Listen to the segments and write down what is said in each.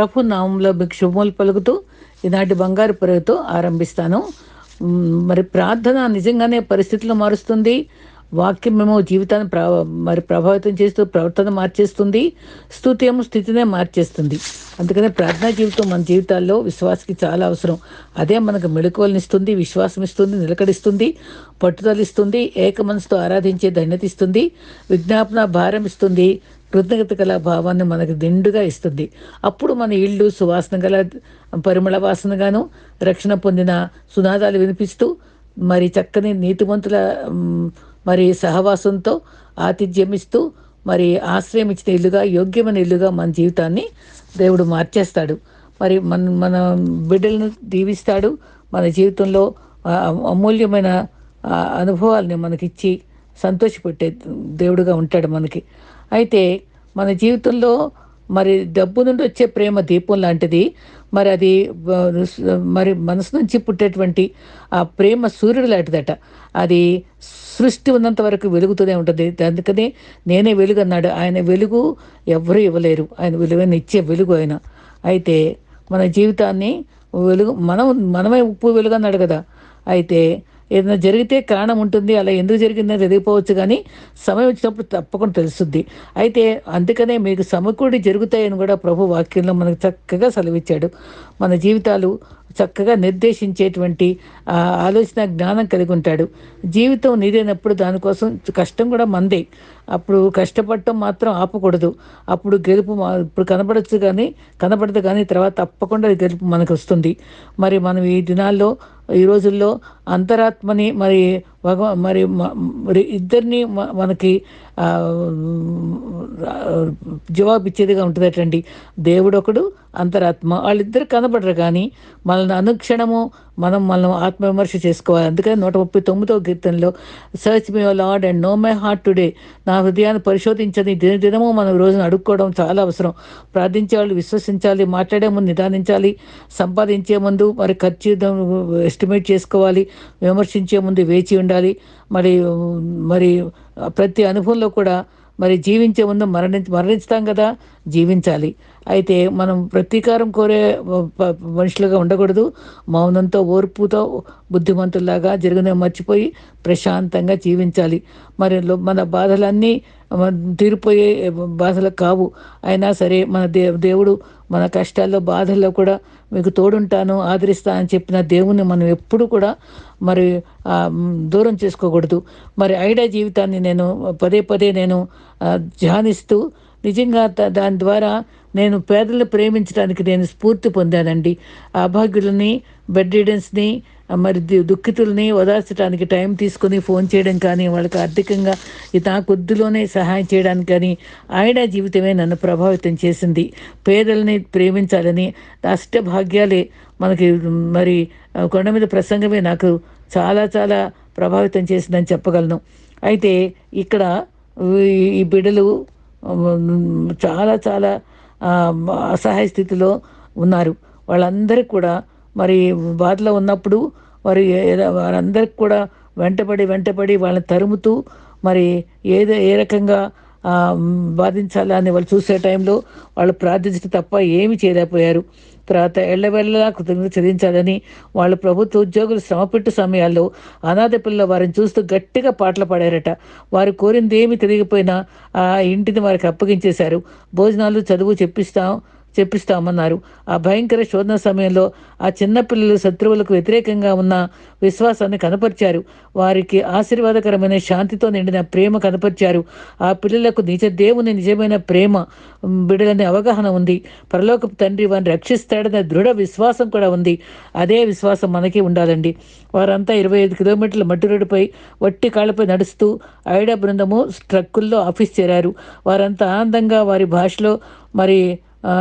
ప్రభు నామంలో మీకు శుభములు పలుకుతూ ఈనాటి బంగారు పరుగుతో ఆరంభిస్తాను. మరి ప్రార్థన నిజంగానే పరిస్థితులు మారుస్తుంది. వాక్యం మేము జీవితాన్ని ప్ర మరి ప్రభావితం చేస్తూ ప్రవర్తన మార్చేస్తుంది. స్థుతి ఏమో స్థితినే మార్చేస్తుంది. అందుకనే ప్రార్థనా జీవితం మన జీవితాల్లో విశ్వాసకి చాలా అవసరం. అదే మనకు మెళుకువలనిస్తుంది విశ్వాసం ఇస్తుంది నిలకడిస్తుంది పట్టుదల ఇస్తుంది ఏక మనసుతో ఆరాధించే ధన్యత ఇస్తుంది విజ్ఞాపన భారం ఇస్తుంది కృతజ్ఞత గల భావాన్ని మనకు దిండుగా ఇస్తుంది. అప్పుడు మన ఇల్లు సువాసన గల పరిమళ వాసనగాను రక్షణ పొందిన సునాదాలు వినిపిస్తూ మరి చక్కని నీతిమంతుల మరి సహవాసంతో ఆతిథ్యం ఇస్తూ మరి ఆశ్రయం ఇచ్చిన ఇల్లుగా యోగ్యమైన ఇల్లుగా మన జీవితాన్ని దేవుడు మార్చేస్తాడు. మరి మన మన బిడ్డలను దీవిస్తాడు. మన జీవితంలో అమూల్యమైన అనుభవాల్ని మనకిచ్చి సంతోషపెట్టే దేవుడుగా ఉంటాడు మనకి. అయితే మన జీవితంలో మరి డబ్బు నుండి వచ్చే ప్రేమ దీపం లాంటిది మరి అది మరి మనసు నుంచి పుట్టేటువంటి ఆ ప్రేమ సూర్యుడు లాంటిదట. అది సృష్టి ఉన్నంత వరకు వెలుగుతూనే ఉంటుంది. అందుకని నేనే వెలుగు అన్నాడు ఆయన వెలుగు ఎవరు ఇవ్వలేరు. ఆయన వెలుగుని ఇచ్చే వెలుగు ఆయన. అయితే మన జీవితాన్ని వెలుగు మనం మనమే ఉప్పు వెలుగు అన్నాడు కదా. అయితే ఏదైనా జరిగితే కారణం ఉంటుంది అలా ఎందుకు జరిగిందని తెలియపోవచ్చు కానీ సమయం వచ్చినప్పుడు తప్పకుండా తెలుస్తుంది. అయితే అందుకనే మీకు సమకూడి జరుగుతాయని కూడా ప్రభు వాక్యంలో మనకు చక్కగా సెలవిచ్చాడు. మన జీవితాలు చక్కగా నిర్దేశించేటువంటి ఆలోచన జ్ఞానం కలిగి ఉంటాడు. జీవితం నీదైనప్పుడు దానికోసం కష్టం కూడా మందే. అప్పుడు కష్టపడటం మాత్రం ఆపకూడదు. అప్పుడు గెలుపు మా- ఇప్పుడు కనపడచ్చు కానీ కనబడదు కానీ తర్వాత తప్పకుండా గెలుపు మనకు వస్తుంది. మరి మనం ఈ దినాల్లో ఈ రోజుల్లో అంతరాత్మని మరి భగవ మరి మ- మరి ఇద్దరిని మనకి జవాబు ఇచ్చేదిగా ఉంటుంది అట్లండి దేవుడు ఒకడు అంతరాత్మ. వాళ్ళిద్దరు కనబడరు కానీ మనల్ని అనుక్షణము మనం మనం ఆత్మవిమర్శ చేసుకోవాలి. అందుకని నూట ముప్పై తొమ్మిదో కీర్తనలో search me lord and know my heart today నా హృదయాన్ని పరిశోధించని దినదినము మనం రోజున అడుక్కోవడం చాలా అవసరం. ప్రార్థించే వాళ్ళు విశ్వసించాలి మాట్లాడే ముందు నిదానించాలి సంపాదించే ముందు మరి ఖర్చు ఎస్టిమేట్ చేసుకోవాలి విమర్శించే ముందు వేచి ఉండాలి. మరి మరి ప్రతి అనుభవంలో కూడా మరి జీవించే ముందు మరణించ మరణిస్తాం కదా జీవించాలి. అయితే మనం ప్రతీకారం కోరే మనుషులుగా ఉండకూడదు. మౌనంతో ఓర్పుతో బుద్ధిమంతుల్లాగా జరిగిన మర్చిపోయి ప్రశాంతంగా జీవించాలి. మరి మన బాధలన్నీ తీరిపోయే బాధలు కావు. అయినా సరే మన దే దేవుడు మన కష్టాల్లో బాధల్లో కూడా మీకు తోడుంటాను ఆదరిస్తానని చెప్పిన దేవుణ్ణి మనం ఎప్పుడు కూడా మరి దూరం చేసుకోకూడదు. మరి ఐడా జీవితాన్ని నేను పదే పదే నేను ధ్యానిస్తూ నిజంగా దాని ద్వారా నేను పేదలను ప్రేమించడానికి నేను స్ఫూర్తి పొందానండి. అభాగ్యులని బెడ్ రీడెన్స్ని మరి దుఃఖితుల్ని ఓదార్చడానికి టైం తీసుకొని ఫోన్ చేయడం కానీ వాళ్ళకి ఆర్థికంగా ఇత కొద్దిలోనే సహాయం చేయడానికి కానీ ఆయన జీవితమే నన్ను ప్రభావితం చేసింది. పేదల్ని ప్రేమించాలని అష్టభాగ్యాలే మనకి మరి కొండ మీద ప్రసంగమే నాకు చాలా చాలా ప్రభావితం చేసిందని చెప్పగలను. అయితే ఇక్కడ ఈ- బిడ్డలు చాలా చాలా అసహాయ స్థితిలో ఉన్నారు. వాళ్ళందరికీ కూడా మరి బాధలో ఉన్నప్పుడు మరి వారందరికి కూడా వెంటపడి వెంటపడి వాళ్ళని తరుముతూ మరి ఏదో ఏ రకంగా బాధించాలా అని వాళ్ళు చూసే టైంలో వాళ్ళు ప్రార్థించడం తప్ప ఏమి చేయలేకపోయారు. తర్వాత ఎళ్ళవెళ్ళలా కృతజ్ఞత చెల్లించాలని వాళ్ళు ప్రభుత్వ ఉద్యోగులు శ్రమపెట్టు సమయాల్లో అనాథ పిల్లల వారిని చూస్తూ గట్టిగా పాటలు పాడారట. వారు కోరింది ఏమి తిరిగిపోయినా ఆ ఇంటిని వారికి అప్పగించేశారు. భోజనాలు చదువు చెప్పిస్తాం చెప్పిస్తామన్నారు. ఆ భయంకర శోధన సమయంలో ఆ చిన్నపిల్లలు శత్రువులకు వ్యతిరేకంగా ఉన్న విశ్వాసాన్ని కనపరిచారు. వారికి ఆశీర్వాదకరమైన శాంతితో నిండిన ప్రేమ కనపరిచారు. ఆ పిల్లలకు నిజ దేవుని నిజమైన ప్రేమ ఉమ్, బిడలని అవగాహన ఉంది. పరలోకపు తండ్రి వారిని రక్షిస్తాడనే దృఢ విశ్వాసం కూడా ఉంది. అదే విశ్వాసం మనకి ఉండాలండి. వారంతా ఇరవై ఐదు కిలోమీటర్ల మట్టి రోడ్డుపై వట్టి కాళ్ళపై నడుస్తూ ఐడా బృందము ట్రక్కుల్లో ఆఫీస్ చేరారు. వారంతా ఆనందంగా వారి భాషలో మరి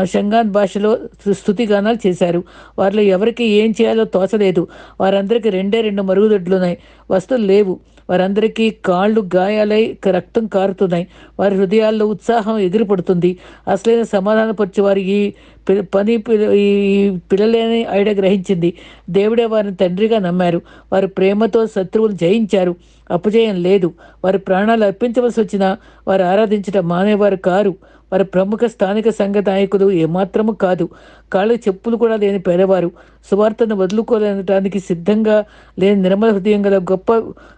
షంగాన్ భాషలో స్తు- స్తుతిగానాలు చేశారు. వారిలో ఎవరికి ఏం చేయాలో తోచలేదు. వారందరికీ రెండే రెండు మరుగుదొడ్లు ఉన్నాయి వస్తువులు లేవు. వారందరికీ కాళ్ళు గాయాలై రక్తం కారుతున్నాయి. వారి హృదయాల్లో ఉత్సాహం ఎగిరిపడుతుంది. అసలైన సమాధానపరిచే వారి ఈ పి- పని ఈ పిల్లలేని ఐడ గ్రహించింది. దేవుడే వారిని తండ్రిగా నమ్మారు. వారు ప్రేమతో శత్రువులు జయించారు. అపజయం లేదు. వారి ప్రాణాలు అర్పించవలసి వచ్చినా వారు ఆరాధించడం మానేవారు కారు. వారి ప్రముఖ స్థానిక సంఘ నాయకులు ఏమాత్రము కాదు. కాళ్ళు చెప్పులు కూడా లేని పేదవారు. సువార్తను వదులుకోలేనటానికి సిద్ధంగా లేని నిర్మల హృదయం గల గొప్ప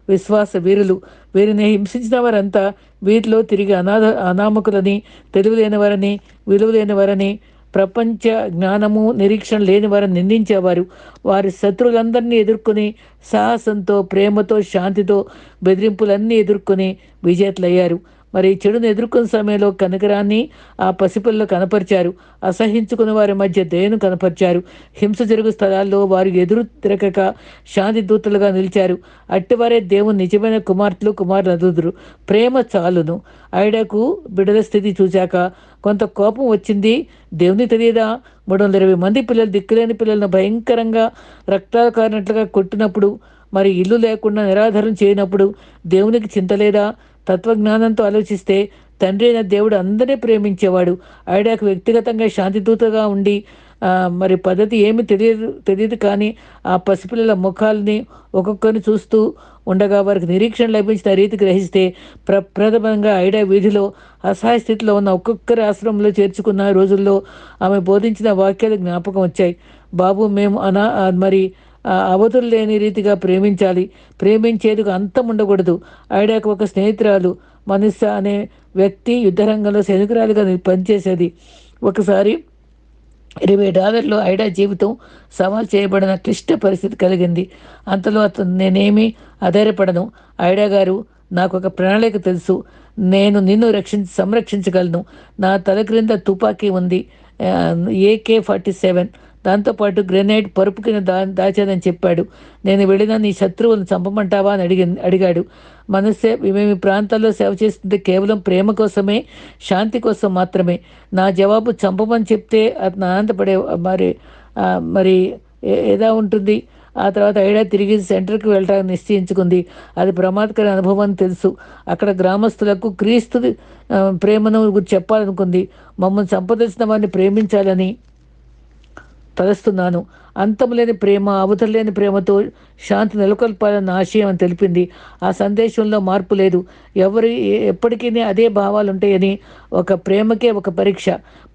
విశ్వాస వీరులు. వీరిని హింసించిన వారంతా వీరిలో తిరిగి అనాథ అనామకులని తెలివిలేనివారని వారని విలువలేని వారని ప్రపంచ జ్ఞానము నిరీక్షణ లేని వారిని నిందించేవారు. వారి శత్రువులందరినీ ఎదుర్కొని సాహసంతో ప్రేమతో శాంతితో బెదిరింపులన్నీ ఎదుర్కొని విజేతలయ్యారు. మరి చెడును ఎదుర్కొన్న సమయంలో కనకరాన్ని ఆ పసిపిల్లలు కనపరిచారు. అసహించుకున్న వారి మధ్య దయను కనపరిచారు. హింస జరుగు స్థలాల్లో వారు ఎదురు తిరగక శాంతి దూతలుగా నిలిచారు. అట్టివారే దేవుని నిజమైన కుమార్తెలు కుమారులు అదుదురు ప్రేమ చాలును. ఐడకు బిడల స్థితి చూశాక కొంత కోపం వచ్చింది. దేవుని తెలియదా? మూడు వందల ఇరవై మంది పిల్లలు దిక్కులేని పిల్లలను భయంకరంగా రక్తాలు కారినట్లుగా కొట్టినప్పుడు మరి ఇల్లు లేకుండా నిరాధారం చేయనప్పుడు దేవునికి చింత లేదా? తత్వజ్ఞానంతో ఆలోచిస్తే తండ్రి అయిన దేవుడు అందరినీ ప్రేమించేవాడు. ఐడాకు వ్యక్తిగతంగా శాంతిదూతగా ఉండి మరి పద్ధతి ఏమి తెలియదు తెలియదు కానీ ఆ పసిపిల్లల ముఖాలని ఒక్కొక్కరిని చూస్తూ ఉండగా వారికి నిరీక్షణ లభించిన రీతి గ్రహిస్తే ప్రప్రథమంగా ఐడా వీధిలో అసహాయ స్థితిలో ఉన్న ఒక్కొక్కరి ఆశ్రమంలో చేర్చుకున్న రోజుల్లో ఆమె బోధించిన వాక్యాలు జ్ఞాపకం వచ్చాయి. బాబు మేము అనా మరి అవధులు లేని రీతిగా ప్రేమించాలి. ప్రేమించేందుకు అంతం ఉండకూడదు. ఐడాకు ఒక స్నేహితురాలు. మనస్స అనే వ్యక్తి యుద్ధరంగంలో సైనికురాలుగా పనిచేసేది. ఒకసారి ఇరవై డాలర్లు ఐడా జీవితం సవాల్ చేయబడిన క్లిష్ట పరిస్థితి కలిగింది. అంతలో అతను నేనేమి ఆధారపడను ఐడా గారు నాకు ఒక ప్రణాళిక తెలుసు. నేను నిన్ను రక్షించి సంరక్షించగలను. నా తల క్రింద తుపాకీ ఉంది. AK forty seven. దాంతోపాటు గ్రెనైడ్ పరుపు కింద దా దాచానని చెప్పాడు. నేను వెళ్ళిన నీ శత్రువులను చంపమంటావా అని అడిగి అడిగాడు. మనసే మేము ప్రాంతాల్లో సేవ చేస్తుంది కేవలం ప్రేమ కోసమే శాంతి కోసం మాత్రమే. నా జవాబు చంపమని చెప్తే అతను ఆనందపడే మరి మరి ఏ- ఉంటుంది? ఆ తర్వాత ఐడా తిరిగి సెంటర్కి వెళ్ళడానికి నిశ్చయించుకుంది. అది ప్రమాదకర అనుభవం అని తెలుసు. అక్కడ గ్రామస్తులకు క్రీస్తు ప్రేమను చెప్పాలనుకుంది. మమ్మల్ని సంపదలిసిన వారిని ప్రేమించాలని తలస్తున్నాను. అంతం లేని ప్రేమ అవతల లేని ప్రేమతో శాంతి నెలకొల్పాలన్న ఆశయం అని తెలిపింది. ఆ సందేశంలో మార్పు లేదు. ఎవరు ఎప్పటికీ అదే భావాలు ఉంటాయని ఒక ప్రేమకే ఒక పరీక్ష.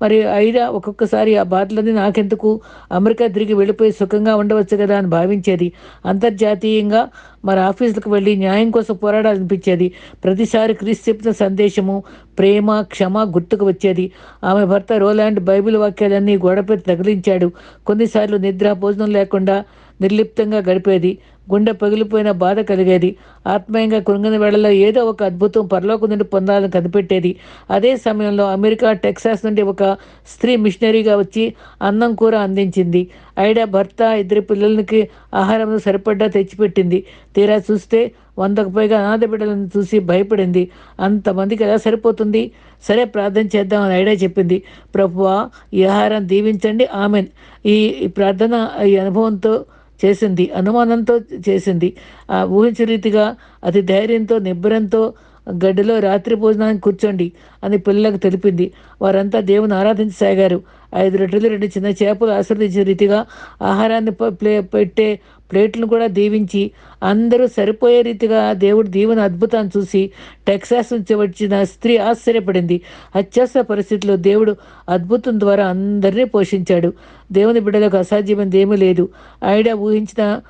మరి అయినా ఒక్కొక్కసారి ఆ బాధలన్నీ నాకెందుకు? అమెరికా తిరిగి వెళ్ళిపోయి సుఖంగా ఉండవచ్చు కదా అని భావించేది. అంతర్జాతీయంగా మరి ఆఫీసులకు వెళ్ళి న్యాయం కోసం పోరాడాలనిపించేది. ప్రతిసారి క్రీస్తు చెప్పిన సందేశము ప్రేమ క్షమ గుర్తుకు వచ్చేది. ఆమె భర్త రోలాండ్ బైబిల్ వాక్యాలన్నీ గోడపై తగిలించాడు. కొన్నిసార్లు నిద్ర భోజనం లేకుండా నిర్లిప్తంగా గడిపేది గుండె పగిలిపోయిన బాధ కలిగేది. ఆత్మీయంగా కృంగిన వేళలో ఏదో ఒక అద్భుతం పరలోక నుండి పొందాలని కనిపెట్టేది. అదే సమయంలో అమెరికా టెక్సాస్ నుండి ఒక స్త్రీ మిషనరీగా వచ్చి అన్నం కూర అందించింది. ఐడా భర్త ఇద్దరు పిల్లలకి ఆహారం సరిపడ్డా తెచ్చిపెట్టింది. తీరా చూస్తే వందకు పైగా అనాథ బిడ్డలను చూసి భయపడింది. అంతమందికి ఎలా సరిపోతుంది? సరే ప్రార్థన చేద్దామని ఐడా చెప్పింది. ప్రభువా ఈ ఆహారం దీవించండి. ఆమెన్. ఈ ప్రార్థన ఈ అనుభవంతో చేసింది అనుమానంతో చేసింది. ఆ ఊహించిన రీతిగా అతి ధైర్యంతో నిబ్బరంతో గడ్డిలో రాత్రి భోజనానికి కూర్చోండి అని పిల్లలకు తెలిపింది. వారంతా దేవుని ఆరాధించసాగారు ఐదు రొట్టెలు రెండు చిన్న చేపలు ఆశీర్వదించిన రీతిగా ఆహారాన్ని ప- ప్లే పెట్టే ప్లేట్లను కూడా దీవించి అందరూ సరిపోయే రీతిగా దేవుడు దీవెన అద్భుతాన్ని చూసి టెక్సాస్ నుంచి వచ్చిన స్త్రీ ఆశ్చర్యపడింది. అత్యవసర పరిస్థితిలో దేవుడు అద్భుతం ద్వారా అందరినీ పోషించాడు. దేవుని బిడ్డలకు అసాధ్యమైనది ఏమీ లేదు. ఐడియా ఊహించిన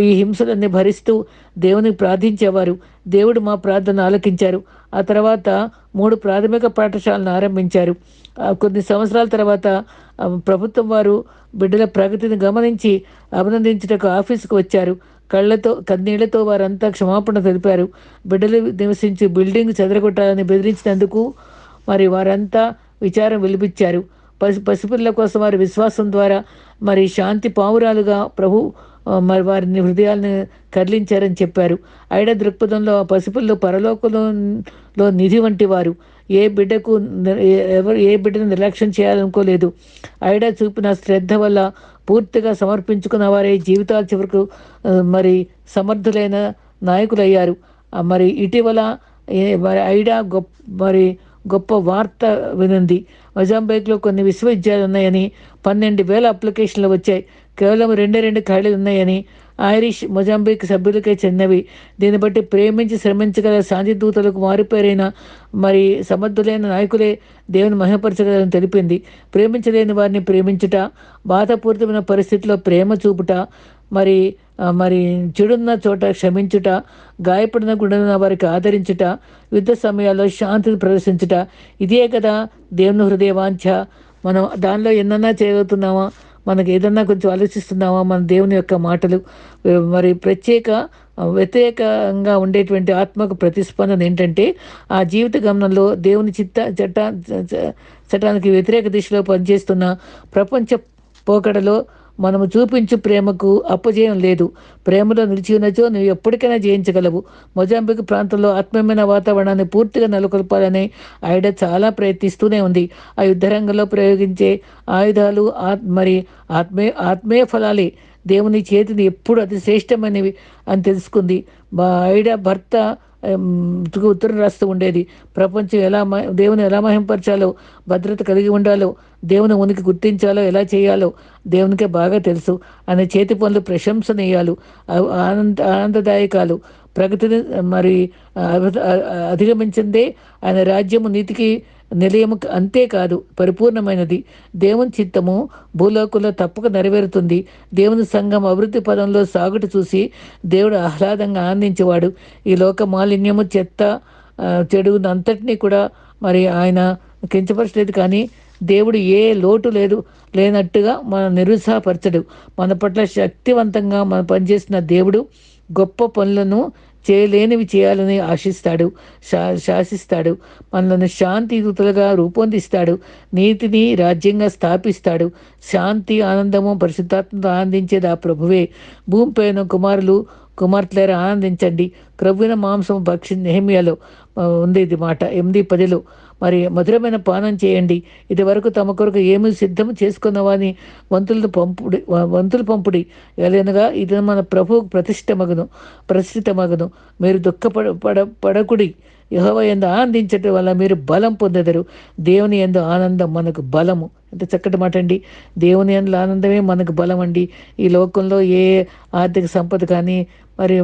ఈ హింసలన్నీ భరిస్తూ దేవునికి ప్రార్థించేవారు. దేవుడు మా ప్రార్థన ఆలకించారు. ఆ తర్వాత మూడు ప్రాథమిక పాఠశాలను ఆరంభించారు. కొన్ని సంవత్సరాల తర్వాత ప్రభుత్వం వారు బిడ్డల ప్రగతిని గమనించి అభినందించుటకు ఆఫీసుకు వచ్చారు. కళ్ళతో కన్నీళ్ళతో వారంతా క్షమాపణ తెలిపారు. బిడ్డలు నివసించి బిల్డింగ్ చెదరగొట్టాలని బెదిరించినందుకు మరి వారంతా విచారం వెలిపించారు. పసి పసిపిల్లల కోసం వారి విశ్వాసం ద్వారా మరి శాంతి పావురాలుగా ప్రభు మరి వారిని హృదయాలను కదిలించారని చెప్పారు. ఐడ దృక్పథంలో ఆ పసిపిల్లలు పరలోకంలో నిధి వంటి వారు. ఏ బిడ్డకు ఎవరు ఏ బిడ్డను నిర్లక్ష్యం చేయాలనుకోలేదు. ఐడా చూపిన శ్రద్ధ వల్ల పూర్తిగా సమర్పించుకున్న వారే జీవితాల చివరకు మరి సమర్థులైన నాయకులయ్యారు. మరి ఇటీవల మరి ఐడా గొప్ప మరి గొప్ప వార్త వినింది. మొజాంబైక్లో కొన్ని విశ్వవిద్యాలయాలు ఉన్నాయని పన్నెండు వేల అప్లికేషన్లు వచ్చాయి. కేవలం రెండే రెండు ఖాళీలు ఉన్నాయని ఐరిష్ మొజాంబిక్ సభ్యులకే చెందినవి. దీన్ని బట్టి ప్రేమించి శ్రమించగల శాంతి దూతలకు మారిపోయిన మరి సమర్థులైన నాయకులే దేవుని మహిమపరచగలని తెలిపింది. ప్రేమించలేని వారిని ప్రేమించుట బాధపూరితమైన పరిస్థితిలో ప్రేమ చూపుట మరి మరి చెడున్న చోట క్షమించుట గాయపడిన గుండెన వారికి ఆదరించుట యుద్ధ సమయాల్లో శాంతిని ప్రదర్శించుట. ఇదే కదా దేవుని హృదయ వాంఛ మనం దానిలో ఎన్నన్నా చేయగలుగుతున్నామా? మనకి ఏదన్నా కొంచెం ఆలోచిస్తున్నామా? మన దేవుని యొక్క మాటలు. మరి ప్రత్యేక వ్యతిరేకంగా ఉండేటువంటి ఆత్మకు ప్రతిస్పందన ఏంటంటే ఆ జీవిత గమనంలో దేవుని చిత్త చట్ట చట్టానికి వ్యతిరేక దిశలో పనిచేస్తున్న ప్రపంచ పోకడలో మనము చూపించు ప్రేమకు అప్పజయం లేదు. ప్రేమలో నిలిచి ఉన్నచో నువ్వు ఎప్పటికైనా జయించగలవు. మొజాంబిక్ ప్రాంతంలో ఆత్మీయమైన వాతావరణాన్ని పూర్తిగా నెలకొల్పాలని ఆవిడ చాలా ప్రయత్నిస్తూనే ఉంది. ఆ యుద్ధరంగంలో ప్రయోగించే ఆయుధాలు ఆత్ మరి ఆత్మీయ ఆత్మీయ ఫలాలే దేవుని చేతిని ఎప్పుడు అతి శ్రేష్టమైనవి అని తెలుసుకుంది. బా ఆవిడ భర్త ఉత్తరం రాస్తూ ఉండేది. ప్రపంచం ఎలా దేవుని ఎలా మహింపరచాలో భద్రత కలిగి ఉండాలో దేవుని ఉనికి గుర్తించాలో ఎలా చేయాలో దేవునికే బాగా తెలుసు. ఆయన చేతి పనులు ప్రశంసనీయాలు ఆనంద ఆనందదాయకాలు. ప్రగతిని మరి అధిగమించిందే ఆయన రాజ్యము నీతికి నిలయము అంతేకాదు పరిపూర్ణమైనది. దేవుని చిత్తము భూలోకంలో తప్పక నెరవేరుతుంది. దేవుని సంఘం అభివృద్ధి పదంలో సాగుట చూసి దేవుడు ఆహ్లాదంగా ఆనందించేవాడు. ఈ లోక మాలిన్యము చెత్త చెడు అంతటినీ కూడా మరి ఆయన కించపరచలేదు కానీ దేవుడు ఏ లోటు లేదు లేనట్టుగా మన నిరుత్సాహపరచడు. మన పట్ల శక్తివంతంగా మన పనిచేసిన దేవుడు గొప్ప పనులను చేయలేనివి చేయాలని ఆశిస్తాడు శా శాసిస్తాడు. మనల్ని శాంతి రూపొందిస్తాడు. నీతిని రాజ్యంగా స్థాపిస్తాడు. శాంతి ఆనందము పరిశుద్ధాత్మతో ఆనందించేది ఆ ప్రభువే. భూమిపైన కుమారులు కుమార్తెలారా ఆనందించండి. క్రవ్విన మాంసం భక్షి నెహమియాలో ఉంది ఇది మాట. ఎనిమిది పదిలో. మరి మధురమైన పానం చేయండి. ఇది వరకు తమ కొరకు ఏమి సిద్ధం చేసుకున్నవాని వంతులను పంపుడి వంతులు పంపుడి. ఎలానగా ఇది మన ప్రభు ప్రతిష్ట మగను ప్రతిష్ఠిత మగును మీరు దుఃఖపడ పడ పడకుడి. యహోవ ఎందు ఆనందించటం వల్ల మీరు బలం పొందెదరు. దేవుని ఎందు ఆనందం మనకు బలము. ఎంత చక్కటి మాట అండి. దేవుని ఎందు ఆనందమే మనకు బలం అండి ఈ లోకంలో ఏ ఆర్థిక సంపద కానీ మరి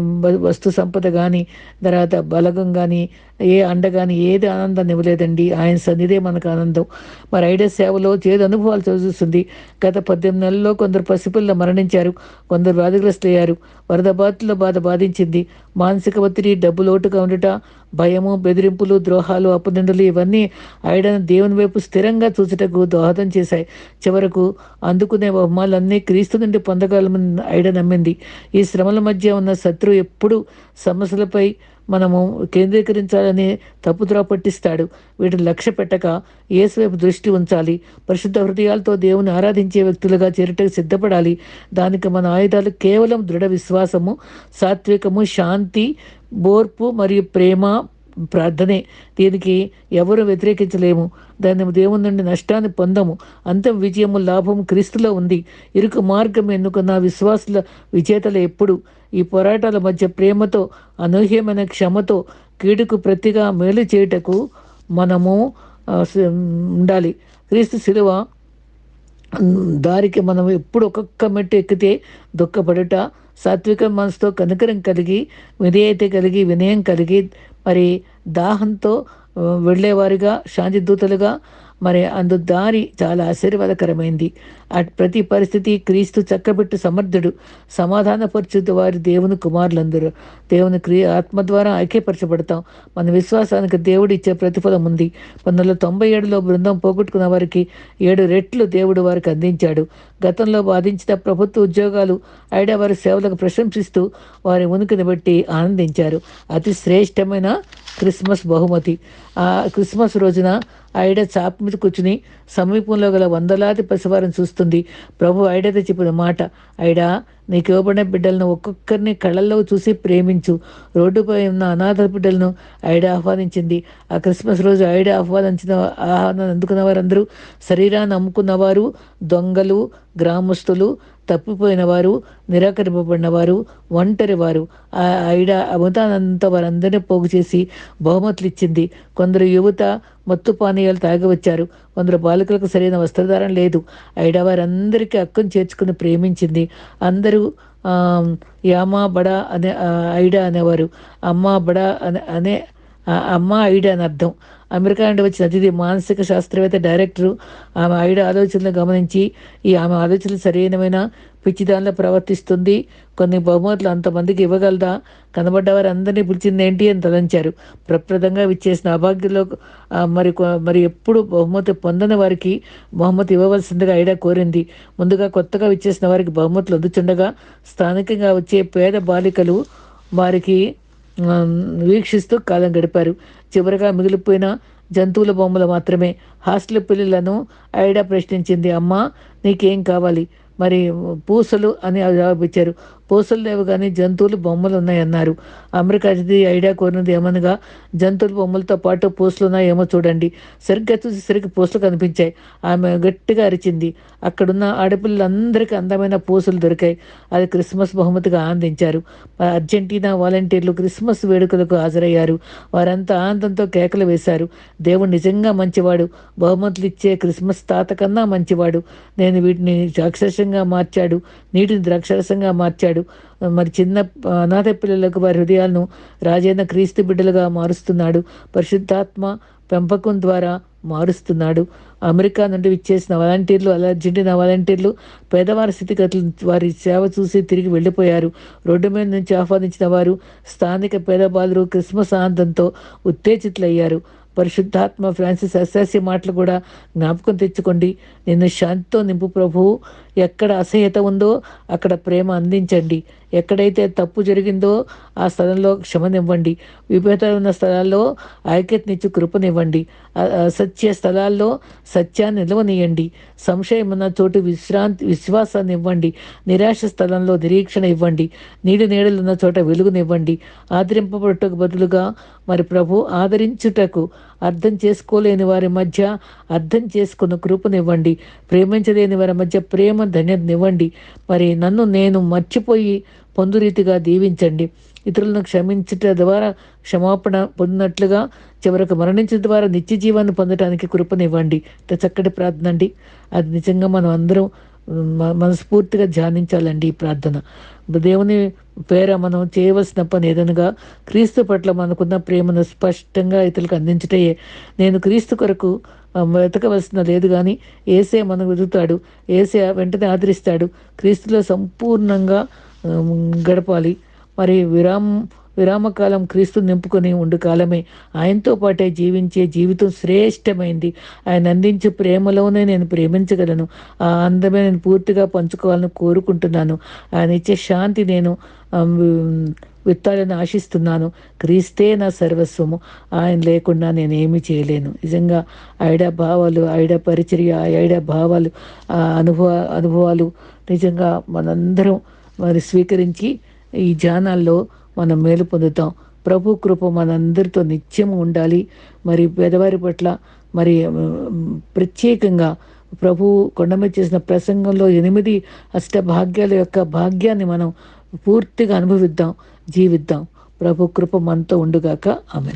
వస్తు సంపద కానీ తర్వాత బలగం కానీ ఏ అండ కానీ ఏది ఆనందాన్ని ఇవ్వలేదండి. ఆయన సన్నిధే మనకు ఆనందం. మరి ఐడియా సేవలో చేదు అనుభవాలు చదువుతుంది. గత పద్దెనిమిది నెలల్లో కొందరు పసిపిల్లలు మరణించారు. కొందరు వ్యాధిగ్రస్తులయ్యారు వరద బాధితుల బాధ బాధించింది. మానసిక ఒత్తిడి డబ్బు లోటుగా ఉండుట భయము బెదిరింపులు ద్రోహాలు అపనిందలు ఇవన్నీ ఐడను దేవుని వైపు స్థిరంగా చూచుటకు దోహదం చేశాయి. చివరకు అందుకునే బహుమాలన్నీ క్రీస్తు నుండి పొందగలమని ఐడ నమ్మింది. ఈ శ్రమల మధ్య ఉన్న శత్రువు ఎప్పుడు సమస్యలపై మనము కేంద్రీకరించాలని తప్పుద్రా పట్టిస్తాడు. వీటిని లక్ష్య పెట్టక ఏసువైపు దృష్టి ఉంచాలి. పరిశుద్ధ హృదయాలతో దేవుని ఆరాధించే వ్యక్తులుగా చేరటకు సిద్ధపడాలి. దానికి మన ఆయుధాలు కేవలం దృఢ విశ్వాసము సాత్వికము శాంతి ఓర్పు మరియు ప్రేమ ప్రార్థనే. దీనికి ఎవరు వ్యతిరేకించలేము. దాన్ని దేవుని నుండి నష్టాన్ని పొందము. అంతం విజయము లాభం క్రీస్తులో ఉంది. ఇరుకు మార్గం ఎన్నుకున్న విశ్వాసుల విజేతలు ఎప్పుడు? ఈ పోరాటాల మధ్య ప్రేమతో అనూహ్యమైన క్షమతో కీడుకు ప్రతిగా మేలు చేయుటకు మనము ఉండాలి. క్రీస్తు శిలువ దారికి మనం ఎప్పుడు ఒక్కొక్క మెట్టు ఎక్కితే దుఃఖపడుట సాత్విక మనసుతో కనికరం కలిగి విధేయత కలిగి వినయం కలిగి మరి దాహంతో వెళ్ళేవారిగా శాంతి దూతలుగా మరి అందు దారి చాలా ఆశీర్వాదకరమైంది. అట్ ప్రతి పరిస్థితి క్రీస్తు చక్కబెట్టు సమర్థుడు సమాధానపరచుతూ వారి దేవుని కుమారులందరూ. దేవుని క్రియ ఆత్మ ద్వారా ఐక్యపరచబడతాం. మన విశ్వాసానికి దేవుడు ఇచ్చే ప్రతిఫలం ఉంది. పంతొమ్మిది వందల తొంభై ఏడులో బృందం పోగొట్టుకున్న వారికి ఏడు రెట్లు దేవుడు వారికి అందించాడు. గతంలో బాధించిన ప్రభుత్వ ఉద్యోగాలు ఐడా వారి సేవలకు ప్రశంసిస్తూ వారి ఉనికిని బట్టి ఆనందించారు. అతి శ్రేష్టమైన క్రిస్మస్ బహుమతి. ఆ క్రిస్మస్ రోజున ఐడ చాప మీద కూర్చుని సమీపంలో గల వందలాది పసివారిని చూస్తుంది. ప్రభు ఐడతో చెప్పిన మాట ఐడా నీకు ఇవ్వబడిన బిడ్డలను ఒక్కొక్కరిని కళ్ళల్లో చూసి ప్రేమించు. రోడ్డుపై ఉన్న అనాథ బిడ్డలను ఐడ ఆహ్వానించింది. ఆ క్రిస్మస్ రోజు ఐడ ఆహ్వానించిన ఆహ్వానం అందుకున్న వారందరూ శరీరాన్ని అమ్ముకున్నవారు దొంగలు గ్రామస్తులు తప్పిపోయిన వారు నిరాకరింపబడిన వారు ఒంటరి వారు. ఆ ఐడ అమృతానంతా వారందరినీ పోగు చేసి బహుమతులు ఇచ్చింది. కొందరు యువత మత్తు పానీయాలు తాగి వచ్చారు వందల బాలికలకు సరైన వస్త్రధారణ లేదు. ఐడా వారందరికీ అక్కను చేర్చుకుని ప్రేమించింది. అందరూ ఆ, యామా బడా అనే ఐడా అనేవారు. అమ్మ బడా అనే అనే అమ్మ ఐడా అని అర్థం. అమెరికా నుండి వచ్చిన అతిథి మానసిక శాస్త్రవేత్త డైరెక్టరు ఆమె ఐడా ఆలోచనలు గమనించి ఈ ఆమె ఆలోచనలు సరైనమైన పిచ్చిదానిలో ప్రవర్తిస్తుంది. కొన్ని బహుమతులు అంతమందికి ఇవ్వగలదా? కనబడ్డవారు అందరినీ పిలిచింది ఏంటి అని తలంచారు. ప్రప్రదంగా విచ్చేసిన అభాగ్యులో మరి కొ- మరి ఎప్పుడు బహుమతి పొందని వారికి బహుమతి ఇవ్వవలసిందిగా ఐడా కోరింది. ముందుగా కొత్తగా విచ్చేసిన వారికి బహుమతులు అందుచుండగా స్థానికంగా వచ్చే పేద బాలికలు వారికి వీక్షిస్తూ కాలం గడిపారు. చివరగా మిగిలిపోయిన జంతువుల బొమ్మలు మాత్రమే. హాస్టల్ పిల్లలను ఐడా ప్రశ్నించింది అమ్మ నీకేం కావాలి? మరి పూసలు అని జవాబిచ్చారు పూసలు లేవు కానీ జంతువులు బొమ్మలు ఉన్నాయన్నారు. అమెరికా అతిథి ఐడియా కోరినది ఏమనగా జంతువుల బొమ్మలతో పాటు పూసలు ఉన్నాయేమో చూడండి. సరిగ్గా చూసేసరికి పూసలు కనిపించాయి. ఆమె గట్టిగా అరిచింది. అక్కడున్న ఆడపిల్లలందరికీ అందమైన పూసలు దొరికాయి. అది క్రిస్మస్ బహుమతిగా ఆనందించారు అర్జెంటీనా వాలంటీర్లు క్రిస్మస్ వేడుకలకు హాజరయ్యారు. వారంతా ఆనందంతో కేకలు వేశారు. దేవుడు నిజంగా మంచివాడు. బహుమతులు ఇచ్చే క్రిస్మస్ తాత కన్నా మంచివాడు. నేను వీటిని రాక్షసంగా మార్చాడు నీటిని ద్రాక్షరసంగా మార్చాడు. మరి చిన్న అనాథ పిల్లలకు వారి హృదయాలను రాజైన క్రీస్తు బిడ్డలుగా మారుస్తున్నాడు. పరిశుద్ధాత్మ పెంపకం ద్వారా మారుస్తున్నాడు. అమెరికా నుండి విచ్చేసిన వాలంటీర్లు అర్జెంటీనా వాలంటీర్లు పేదవారి స్థితిగతులు వారి సేవ చూసి తిరిగి వెళ్ళిపోయారు. రోడ్డు మీద నుంచి ఆహ్వానించిన వారు స్థానిక పేద బాలురు క్రిస్మస్ ఆనందంతో ఉత్తేజితులయ్యారు. పరిశుద్ధాత్మ ఫ్రాన్సిస్ అశాస్య మాటలు కూడా జ్ఞాపకం తెచ్చుకోండి. నిన్ను శాంతితో నింపు ప్రభు. ఎక్కడ అసహ్యత ఉందో అక్కడ ప్రేమ అందించండి. ఎక్కడైతే తప్పు జరిగిందో ఆ స్థలంలో క్షమనివ్వండి. విభేదాలు ఉన్న స్థలాల్లో ఐక్యతనిచ్చి కృపనివ్వండి. అసత్య స్థలాల్లో సత్యాన్ని నిలవనీయండి. సంశయం ఉన్న చోటు విశ్రాంతి విశ్వాసాన్ని ఇవ్వండి. నిరాశ స్థలంలో నిరీక్షణ ఇవ్వండి. నీడి నీడలున్న చోట వెలుగునివ్వండి. ఆదరింపబడుటకు బదులుగా మరి ప్రభు ఆదరించుటకు అర్థం చేసుకోలేని వారి మధ్య అర్థం చేసుకున్న కృపనివ్వండి. ప్రేమించలేని వారి మధ్య ప్రేమ ధన్యతనివ్వండి మరి నన్ను నేను మర్చిపోయి పొందురీతిగా దీవించండి. ఇతరులను క్షమించుట ద్వారా క్షమాపణ పొందినట్లుగా చివరకు మరణించిన ద్వారా నిత్య జీవాన్ని పొందడానికి కృపనివ్వండి. చక్కటి ప్రార్థన అండి. అది నిజంగా మనం అందరం మనస్ఫూర్తిగా ధ్యానించాలండి ఈ ప్రార్థన. దేవుని పేర మనం చేయవలసిన పని ఏదనగా క్రీస్తు పట్ల మనకున్న ప్రేమను స్పష్టంగా ఇతరులకు అందించటయే. నేను క్రీస్తు కొరకు వెతకవలసిన లేదు కానీ ఏసే మనకు వెతుకుతాడు ఏసే వెంటనే ఆదరిస్తాడు. క్రీస్తులో సంపూర్ణంగా గడపాలి. మరి విరామ విరామకాలం క్రీస్తు నింపుకొని ఉండు కాలమే. ఆయనతో పాటే జీవించే జీవితం శ్రేష్టమైంది. ఆయన అందించే ప్రేమలోనే నేను ప్రేమించగలను. ఆ అందమే నేను పూర్తిగా పంచుకోవాలని కోరుకుంటున్నాను. ఆయన ఇచ్చే శాంతి నేను విత్తాలని ఆశిస్తున్నాను. క్రీస్తే నా సర్వస్వము. ఆయన లేకుండా నేను ఏమీ చేయలేను. నిజంగా ఐడా భావాలు ఐడా పరిచర్య ఐడా భావాలు ఆ అనుభవ అనుభవాలు నిజంగా మనందరం మరి స్వీకరించి ఈ ధ్యానాల్లో మనం మేలు పొందుతాం. ప్రభు కృప మనందరితో నిత్యం ఉండాలి. మరి పేదవారి పట్ల మరి ప్రత్యేకంగా ప్రభు కొండ చేసిన ప్రసంగంలో ఎనిమిది అష్టభాగ్యాల యొక్క భాగ్యాన్ని మనం పూర్తిగా అనుభవిద్దాం జీవిద్దాం. ప్రభు కృప మనతో ఉండుగాక. ఆమె